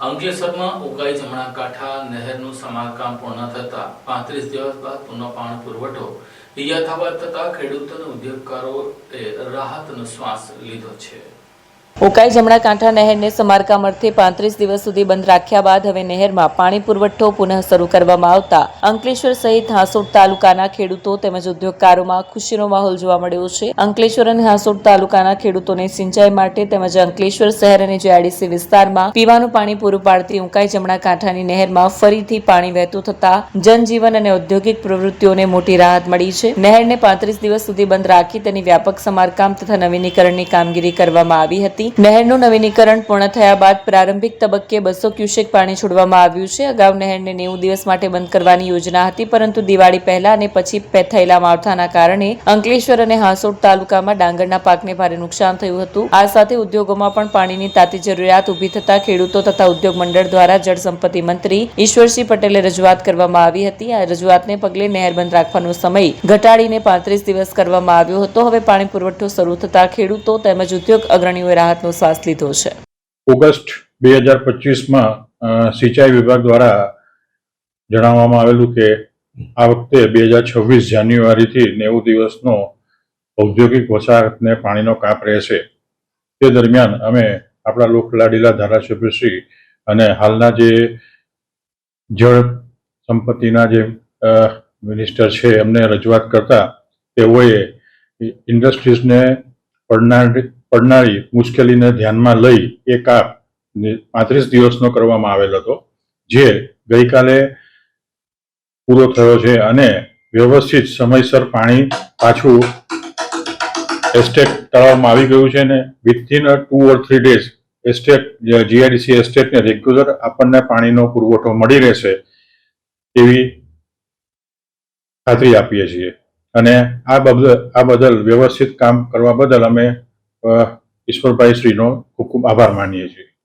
અંકલેશ્વરમાં ઉકાઈ જમણા કાંઠા નહેરનું સમારકામ પૂર્ણ થતા પાંત્રીસ દિવસ બાદ પુનઃ પાણી પુરવઠો યથાવત થતા ખેડૂતો અને ઉદ્યોગકારોએ રાહતનો શ્વાસ લીધો છે. ઉકાઈ જમણા કાંઠા નહેરને સમારકામ અર્થે પાંત્રીસ દિવસ સુધી બંધ રાખ્યા બાદ હવે નહેરમાં પાણી પુરવઠો પુનઃ શરૂ કરવામાં આવતા અંકલેશ્વર સહિત હાંસોડ તાલુકાના ખેડૂતો તેમજ ઉદ્યોગકારોમાં ખુશીનો માહોલ જોવા મળ્યો છે. અંકલેશ્વર અને હાંસોડ તાલુકાના ખેડૂતોને સિંચાઈ માટે તેમજ અંકલેશ્વર શહેર અને જીઆઈડીસી વિસ્તારમાં પીવાનું પાણી પૂરું પાડતી ઉકાઈ જમણા કાંઠાની નહેરમાં ફરીથી પાણી વહેતું થતા જનજીવન અને ઔદ્યોગિક પ્રવૃત્તિઓને મોટી રાહત મળી છે. નહેરને પાંત્રીસ દિવસ સુધી બંધ રાખી તેની વ્યાપક સમારકામ તથા નવીનીકરણની કામગીરી કરવામાં આવી હતી. નહેરનું નવીનીકરણ પૂર્ણ થયા બાદ પ્રારંભિક તબક્કે બસો ક્યુસેક પાણી છોડવામાં આવ્યું છે. અગાઉ નહેરને નેવું દિવસ માટે બંધ કરવાની યોજના હતી, પરંતુ દિવાળી પહેલા અને પછી થયેલા માવઠાના કારણે અંકલેશ્વર અને હાંસોડ તાલુકામાં ડાંગરના પાકને ભારે નુકસાન થયું હતું. આ સાથે ઉદ્યોગોમાં પણ પાણીની તાતી જરૂરિયાત ઊભી થતા ખેડૂતો તથા ઉદ્યોગ મંડળ દ્વારા જળ સંપત્તિ મંત્રી ઈશ્વરસિંહ પટેલે રજૂઆત કરવામાં આવી હતી. આ રજૂઆતને પગલે નહેર બંધ રાખવાનો સમય ઘટાડીને પાંત્રીસ દિવસ કરવામાં આવ્યો હતો. હવે પાણી પુરવઠો શરૂ થતા ખેડૂતો તેમજ ઉદ્યોગ અગ્રણીઓએ રાહતનો શ્વાસ લીધો છે. ઓગસ્ટ બે હજાર પચીસમાં સિંચાઈ વિભાગ દ્વારા જણાવવામાં આવેલું કે આ વખતે બે હજાર છવ્વીસ જાન્યુઆરીથી નેવું દિવસનો ઔદ્યોગિક વસાહતને પાણીનો કાપ રહેશે. તે દરમિયાન અમે આપણા લોકલાડીલા ધારાસભ્યશ્રી અને હાલના જે જળ સંપત્તિના જે મિનિસ્ટર છે, એમને રજૂઆત કરતા તેઓએ ઇન્ડસ્ટ્રીઝને પડનારી પડનારી મુશ્કેલીને ધ્યાનમાં લઈ એ કાપ પાંત્રીસ દિવસનો કરવામાં આવેલ હતો જે ગઈકાલે પૂરો થયો છે અને વ્યવસ્થિત સમયસર પાણી પાછું એસ્ટેટ તળાવમાં આવી ગયું છે ને within two or three days estate GIDC એસ્ટેટને regular આપણને પાણીનો પુરવઠો મળી રહેશે એવી ખાતરી આપીએ છીએ. અને આ બદલ આ બદલ વ્યવસ્થિત કામ કરવા બદલ અમે અ, ઈશ્વરભાઈ શ્રીનો ખૂબ ખૂબ આભાર માનીએ છીએ.